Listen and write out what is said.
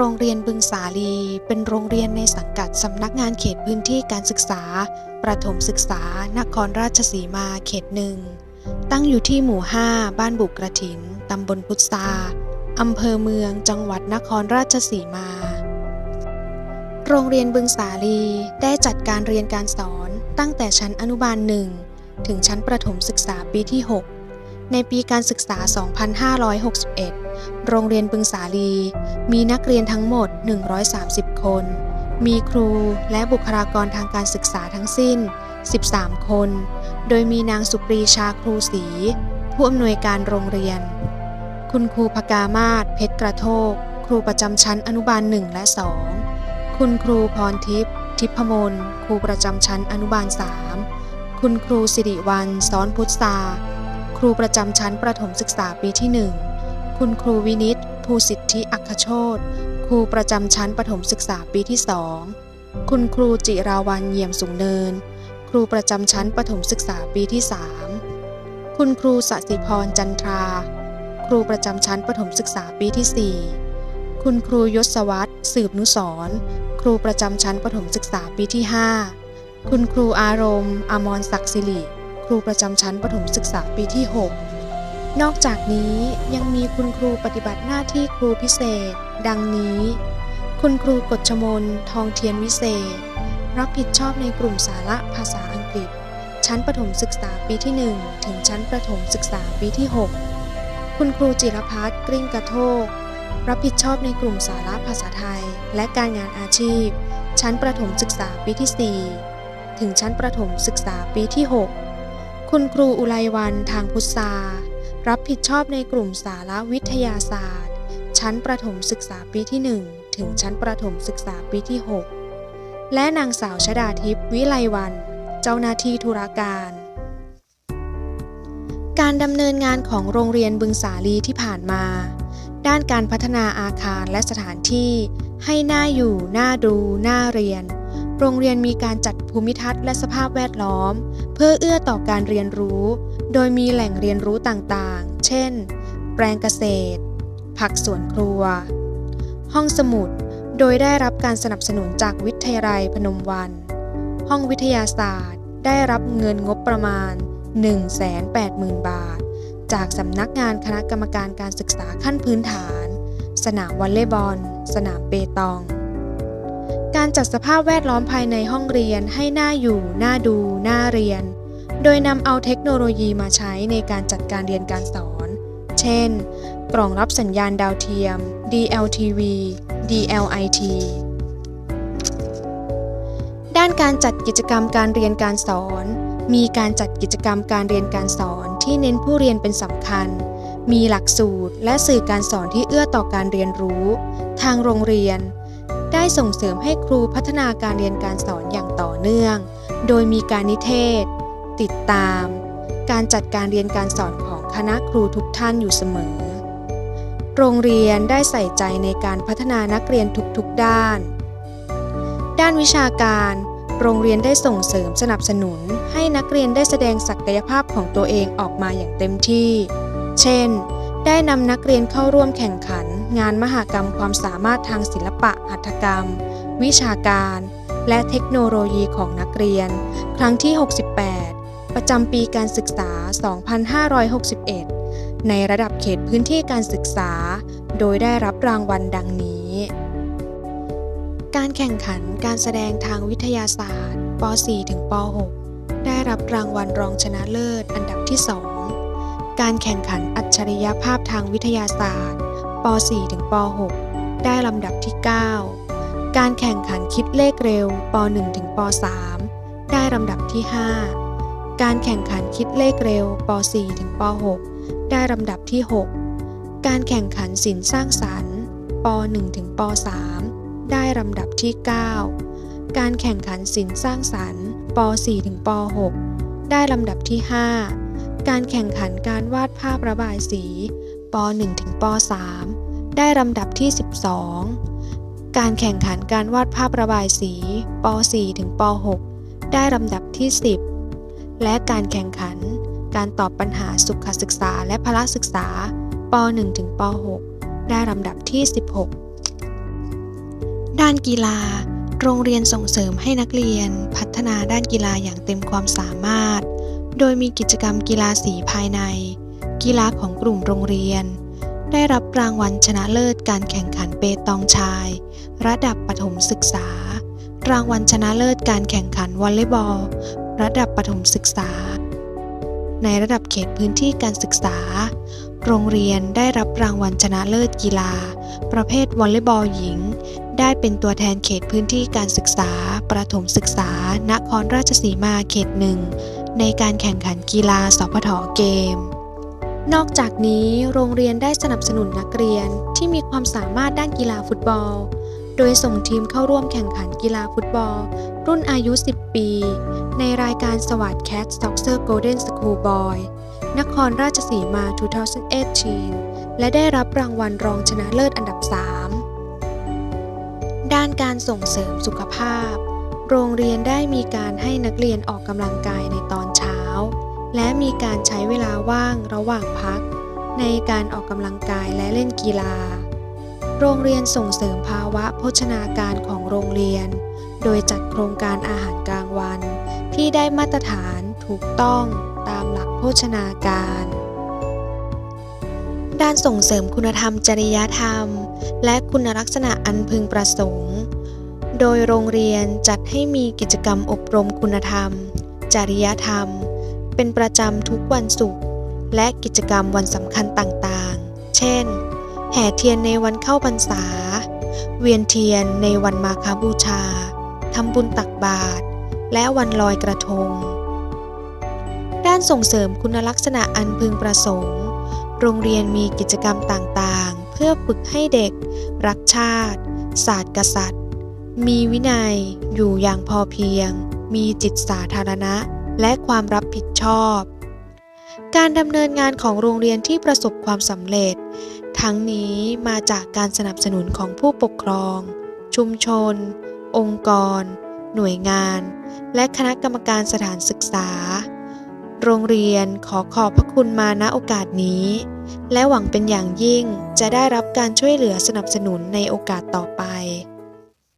โรงเรียนบึงสาลี เป็นโรงเรียนในสังกัดสำนักงานเขตพื้นที่การศึกษา ประถมศึกษา นครราชสีมาเขตหนึ่ง ตั้งอยู่ที่หมู่ 5 บ้านบุกกระถิน ตำบลพุทราอำเภอเมืองจังหวัดนครราชสีมา โรงเรียนบึงสาลีได้จัดการเรียนการสอนตั้งแต่ชั้นอนุบาลหนึ่งถึงชั้นประถมศึกษาปีที่ 6 ในปีการศึกษา 2561 โรงเรียนบึงสาลี มีนักเรียนทั้งหมด 130 คน มีครูและบุคลากรทางการศึกษาทั้งสิ้น 13 คน โดยมีนางสุปรีชาครูศรีผู้อำนวยการโรงเรียน คุณครูพกามาศเพชรกระโทก ครูประจำชั้นอนุบาล 1 และ 2 คุณครูพรทิพย์ทิพมน ครูประจำชั้นอนุบาล 3 คุณครูสิริวันซ้อนพุทธา ครูประจำชั้นประถมศึกษาปีที่ 1 คุณครูวินิตภูสิทธิอัคคโชตครูประจำชั้นประถมศึกษาปีที่ 2 คุณครูจิราวันเยี่ยมสูงเนิน ครูประจำชั้นประถมศึกษาปีที่ 3 คุณครูสสิพรจันทรา ครูประจำชั้นประถมศึกษาปีที่ 4 คุณครูยศวัตรสืบนุสรครูประจำชั้นประถมศึกษาปีที่ 5 คุณครูอารมณ์ อมรศักดิ์สิริ ครูประจำชั้นประถมศึกษาปีที่ 6 นอกจากนี้ยังมีคุณครูปฏิบัติหน้าที่ครูพิเศษ ดังนี้ คุณครูกฎชมน ทองเทียนวิเศษ รับผิดชอบในกลุ่มสาระภาษาอังกฤษ ชั้นประถมศึกษาปีที่ 1 ถึงชั้นประถมศึกษาปีที่ 6 คุณครูจิรพัฒน์กริ่งกระโทกรับผิดชอบในกลุ่มสาระภาษาไทย และการงานอาชีพ ชั้นประถมศึกษาปีที่ 4 ถึงชั้นประถมศึกษาปีที่ 6 คุณครูอุไลวันทางพุทธารับผิดชอบในกลุ่มสาระวิทยาศาสตร์ ชั้นประถมศึกษาปีที่ 1 ถึงชั้นประถมศึกษาปีที่ 6 และนางสาวชดาทิพย์วิไลวัน เจ้าหน้าที่ธุรการ การดำเนินงานของโรงเรียนบึงสาลีที่ผ่านมา ด้านการพัฒนาอาคารและสถานที่ ให้หน่าอยู่ น่าดู น่าเรียน โรงเรียนมีการจัดภูมิทัศน์และสภาพแวดล้อม เพื่อเอื้อต่อการเรียนรู้ โดยมีแหล่งเรียนรู้ต่างๆ เช่น แปลงเกษตร ผักสวนครัว ห้องสมุด โดยได้รับการสนับสนุนจากวิทยาลัยพนมวัน ห้องวิทยาศาสตร์ ได้รับเงินงบประมาณ 180,000 บาท จากสำนักงานคณะกรรมการการศึกษาขั้นพื้นฐาน สนามวอลเลย์บอล สนามเปตอง การจัดสภาพแวดล้อมภายในห้องเรียนให้น่าอยู่ น่าดู น่าเรียน โดยนำเอาเทคโนโลยีมาใช้ในการจัดการเรียนการสอน เช่น กล่องรับสัญญาณดาวเทียม DLTV DLIT ด้านการจัดกิจกรรมการเรียนการสอน มีการจัดกิจกรรมการเรียนการสอนที่เน้นผู้เรียนเป็นสำคัญ มีหลักสูตรและสื่อการสอนที่เอื้อต่อการเรียนรู้ ทางโรงเรียน ได้ส่งเสริมให้ครูพัฒนาการเรียนการสอนอย่างต่อเนื่อง โดยมีการนิเทศ ติดตาม การจัดการเรียนการสอนของคณะครูทุกท่านอยู่เสมอ โรงเรียนได้ใส่ใจในการพัฒนานักเรียนทุกๆด้าน ด้านวิชาการ โรงเรียนได้ส่งเสริมสนับสนุน ให้นักเรียนได้แสดงศักยภาพของตัวเองออกมาอย่างเต็มที่ เช่น ได้นำนักเรียนเข้าร่วมแข่งขัน งานมหกรรมความสามารถทางศิลปะหัตถกรรม วิชาการ และเทคโนโลยีของนักเรียน ครั้งที่ 68 ประจำปีการศึกษา 2561 ในระดับเขตพื้นที่การศึกษา โดยได้รับรางวัลดังนี้ การแข่งขันการแสดงทางวิทยาศาสตร์ป .4 ถึงป .6 ได้รับรางวัลรองชนะเลิศอันดับที่ 2 การแข่งขันอัจฉริยภาพทางวิทยาศาสตร์ป .4 ถึงป .6 ได้ลำดับที่ 9 การแข่งขันคิดเลขเร็วป .1 ถึงป .3 ได้ลำดับที่ 5 การแข่งขันคิดเลขเร็วป .4 ถึงป .6 ได้ลำดับที่ 6 การแข่งขันศิลป์สร้างสรรค์ป .1 ถึงป .3 ได้ลำดับที่ 9 การแข่งขันศิลป์สร้างสรรค์ป .4 ถึงป .6 ได้ลำดับที่ 5 การแข่งขันการวาดภาพระบายสีป .1 ถึงป .3 ได้ลำดับที่ 12 การแข่งขันการวาดภาพระบายสีป .4 ถึงป .6 ได้ลำดับที่ 10 และการแข่งขันการตอบปัญหาสุขศึกษาและพละศึกษาป .1 ถึงป .6 ได้ลำดับที่ 16 ด้านกีฬา โรงเรียนส่งเสริมให้นักเรียน พัฒนาด้านกีฬาอย่างเต็มความสามารถ โดยมีกิจกรรมกีฬาสีภายใน กีฬาของกลุ่มโรงเรียน ได้รับรางวัลชนะเลิศการแข่งขันเปตองชาย ระดับประถมศึกษา รางวัลชนะเลิศการแข่งขันวอลเลย์บอล ระดับประถมศึกษา ในระดับเขตพื้นที่การศึกษา โรงเรียนได้รับรางวัลชนะเลิศกีฬา ประเภทวอลเลย์บอลหญิง ได้เป็นตัวแทนเขตพื้นที่การศึกษา ประถมศึกษา นครราชสีมาเขตหนึ่ง ในการแข่งขันกีฬาสพทเกม นอกจากนี้โรงเรียนได้สนับสนุนนักเรียนที่มีความสามารถด้านกีฬาฟุตบอล โดยส่งทีมเข้าร่วมแข่งขันกีฬาฟุตบอล รุ่นอายุ 10 ปี ในรายการสวัสดแคทซ็อกเซอร์โกลเด้นสคูลบอยนครราชสีมา 2018 และได้รับรางวัลรองชนะเลิศอันดับ 3 ด้านการส่งเสริมสุขภาพ โรงเรียนได้มีการให้นักเรียนออกกำลังกายในตอนเช้า และมีการใช้เวลาว่างระหว่างพัก ในการออกกำลังกายและเล่นกีฬา โรงเรียนส่งเสริมภาวะโภชนาการของโรงเรียน โดยจัดโครงการอาหารกลางวัน ที่ได้มาตรฐานถูกต้องตามหลักโภชนาการด้านส่งเสริมคุณธรรมจริยธรรม และคุณลักษณะอันพึงประสงค์ โดยโรงเรียนจัดให้มีกิจกรรมอบรมคุณธรรม จริยธรรม เป็นประจำทุกวันศุกร์และกิจกรรมวันสำคัญต่างๆ เช่น แห่เทียนในวันเข้าพรรษา เวียนเทียนในวันมาคบูชา ทำบุญตักบาตร และวันลอยกระทง ด้านส่งเสริมคุณลักษณะอันพึงประสงค์ โรงเรียนมีกิจกรรมต่างๆ เพื่อฝึกให้เด็ก รักชาติ ศาสตร์กษัตริย์ มีวินัย อยู่อย่างพอเพียง มีจิตสาธารณะ และความรับผิดชอบ การดำเนินงานของโรงเรียนที่ประสบความสำเร็จ ทั้งนี้มาจากการสนับสนุนของผู้ปกครอง ชุมชน องค์กร หน่วยงาน และคณะกรรมการสถานศึกษา โรงเรียนขอขอบพระคุณมาณโอกาสนี้ และหวังเป็นอย่างยิ่งจะได้รับการช่วยเหลือสนับสนุนในโอกาสต่อไป